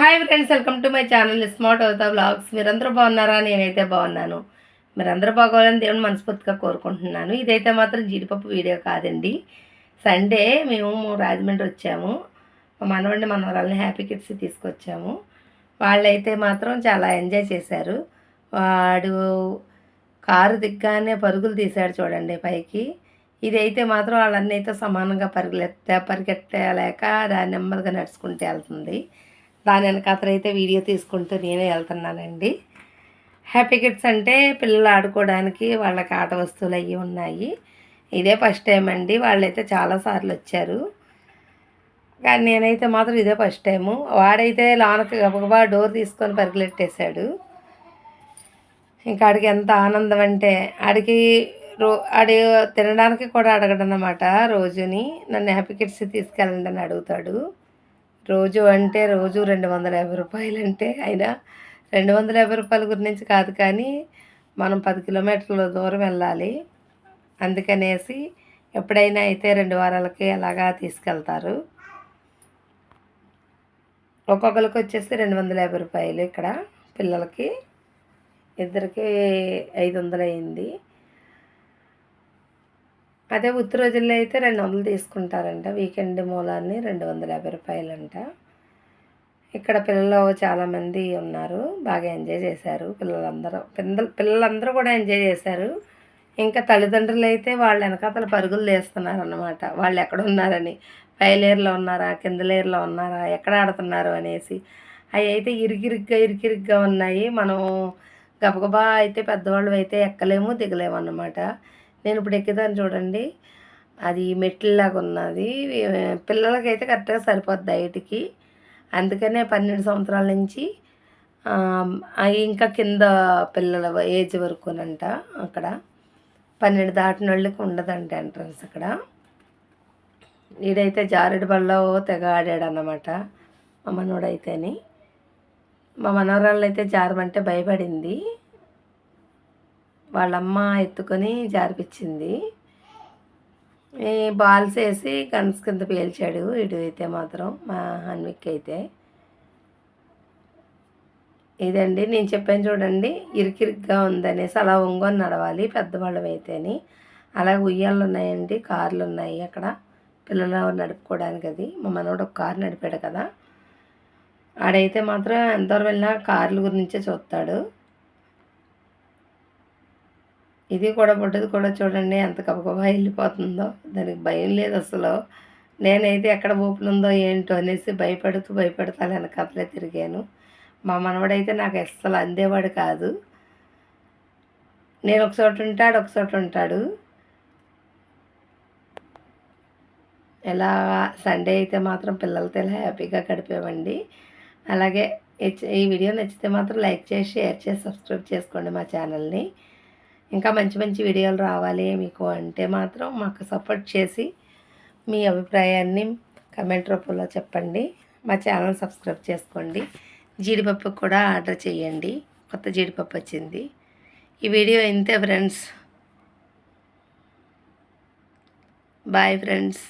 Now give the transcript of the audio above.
Hi friends welcome to my channel smart అవుతా blogs మీరందరూ బాగున్నారా? నేనైతే బాగున్నాను. మీరందరూ బాగోవాలని దేవుని మనస్ఫూర్తిగా కోరుకుంటున్నాను. ఇదైతే మాత్రం జీడిపప్పు వీడియో కాదండి. సండే మేము రాజమండ్రి వచ్చాము. మా మనవడిని మనవరాలని హ్యాపీ కిడ్స్ తీసుకొచ్చాము. వాళ్ళైతే మాత్రం చాలా ఎంజాయ్ చేశారు. వాడు కారు దిగ్గానే పరుగులు తీశాడు చూడండి పైకి. ఇదైతే మాత్రం వాళ్ళన్నైతే సమానంగా పరిగెత్తే పరిగెత్తలేక దాన్ని నెమ్మదిగా నడుచుకుంటూ వెళ్తుంది. దాని వెనకాతలైతే వీడియో తీసుకుంటూ నేనే వెళ్తున్నానండి. హ్యాపీ కిడ్స్ అంటే పిల్లలు ఆడుకోవడానికి వాళ్ళకి ఆట వస్తువులు అవి ఉన్నాయి. ఇదే ఫస్ట్ టైం అండి. వాళ్ళైతే చాలాసార్లు వచ్చారు. కానీ నేనైతే మాత్రం ఇదే ఫస్ట్ టైము వాడైతే లోనకి గబగబా డోర్ తీసుకొని పరిగెట్టేశాడు ఇంకా ఆడికి ఎంత ఆనందం అంటే ఆడికి రో ఆడి తినడానికి కూడా అడగడనమాట రోజుని. నన్ను హ్యాపీ కిడ్స్ తీసుకెళ్ళండి అని అడుగుతాడు. రోజు అంటే రోజు రెండు వందల యాభై రూపాయలు అంటే అయినా రెండు వందల యాభై రూపాయల గురించి కాదు కానీ మనం పది కిలోమీటర్ల దూరం వెళ్ళాలి. అందుకనేసి ఎప్పుడైనా అయితే రెండు వారాలకి అలాగా తీసుకెళ్తారు. ఒక్కొక్కరికి వచ్చేసి రెండు వందల యాభై రూపాయలు ఇక్కడ పిల్లలకి. ఇద్దరికి ఐదు వందలు అయింది. అదే ఉత్తి రోజుల్లో అయితే రెండు వందలు తీసుకుంటారంట. వీకెండ్ మూలాన్ని రెండు వందల యాభై రూపాయలంట. ఇక్కడ పిల్లలు చాలామంది ఉన్నారు. బాగా ఎంజాయ్ చేశారు పిల్లలందరూ. పిల్లలు పిల్లలందరూ కూడా ఎంజాయ్ చేశారు. ఇంకా తల్లిదండ్రులు అయితే వాళ్ళ వెనకాతల పరుగులు తీస్తున్నారు అన్నమాట వాళ్ళు ఎక్కడ ఉన్నారని. పై లేయర్లో ఉన్నారా? కింద లేయర్లో ఉన్నారా? ఎక్కడ ఆడుతున్నారు అనేసి. అవి అయితే ఇరికిరిగ్గా ఇరికిరిగ్గా ఉన్నాయి. మనం గబగబా అయితే పెద్దవాళ్ళు అయితే ఎక్కలేము దిగలేము అన్నమాట నేను ఇప్పుడు ఎక్కుతాను చూడండి. అది మెట్లలాగా ఉన్నది. పిల్లలకైతే కరెక్ట్గా సరిపోద్ది హైట్కి. అందుకనే పన్నెండు సంవత్సరాల నుంచి ఇంకా కింద పిల్లల ఏజ్ వరకునంట అక్కడ. పన్నెండు దాటిన వాళ్ళకి ఉండదంట ఎంట్రన్స్ అక్కడ. వీడైతే జారుడు బళ్ళ తెగ ఆడాడు అన్నమాట మా మనోడైతేని మా మనవరాళ్ళు అయితే జారమంటే భయపడింది. వాళ్ళమ్మ ఎత్తుకొని జారిపించింది. ఈ బాల్స్ వేసి గన్స్ కింద పేల్చాడు ఇటు అయితే మాత్రం మా హన్విక్ అయితే. ఇదండి నేను చెప్పాను చూడండి ఇరికిరిగ్గా ఉందనేసి అలా ఒంగొని నడవాలి పెద్దవాళ్ళం అయితేని. అలాగే ఉయ్యాలు ఉన్నాయండి కార్లు ఉన్నాయి అక్కడ. పిల్లలు నడుపుకోవడానికి అది. మా మనోడు ఒక కారు నడిపాడు కదా. ఆడైతే మాత్రం ఎంతవరకు వెళ్ళినా కార్ల గురించే చూస్తాడు. ఇది కూడా పుట్టది కూడా చూడండి ఎంత కబకబా వెళ్ళిపోతుందో. దానికి భయం లేదు అసలు. నేనైతే ఎక్కడ ఊపునుందో ఏంటో అనేసి భయపడుతూ భయపడతా వెనకాతలే తిరిగాను. మా మనవడైతే నాకు అస్సలు అందేవాడు కాదు. నేను ఒక చోట ఉంటాడు ఒక చోట ఉంటాడు. ఎలా సండే అయితే మాత్రం పిల్లలతో ఇలా హ్యాపీగా గడిపేవండి. అలాగే ఈ వీడియో నచ్చితే మాత్రం లైక్ చేసి షేర్ చేసి సబ్స్క్రైబ్ చేసుకోండి మా ఛానల్ని. ఇంకా మంచి మంచి వీడియోలు రావాలి మీకు అంటే మాత్రం మాకు సపోర్ట్ చేసి మీ అభిప్రాయాన్ని కమెంట్ రూపంలో చెప్పండి. మా ఛానల్ సబ్స్క్రైబ్ చేసుకోండి. జీడిపప్పు కూడా ఆర్డర్ చేయండి. కొత్త జీడిపప్పు వచ్చింది. ఈ వీడియో ఇంతే ఫ్రెండ్స్. Bye friends.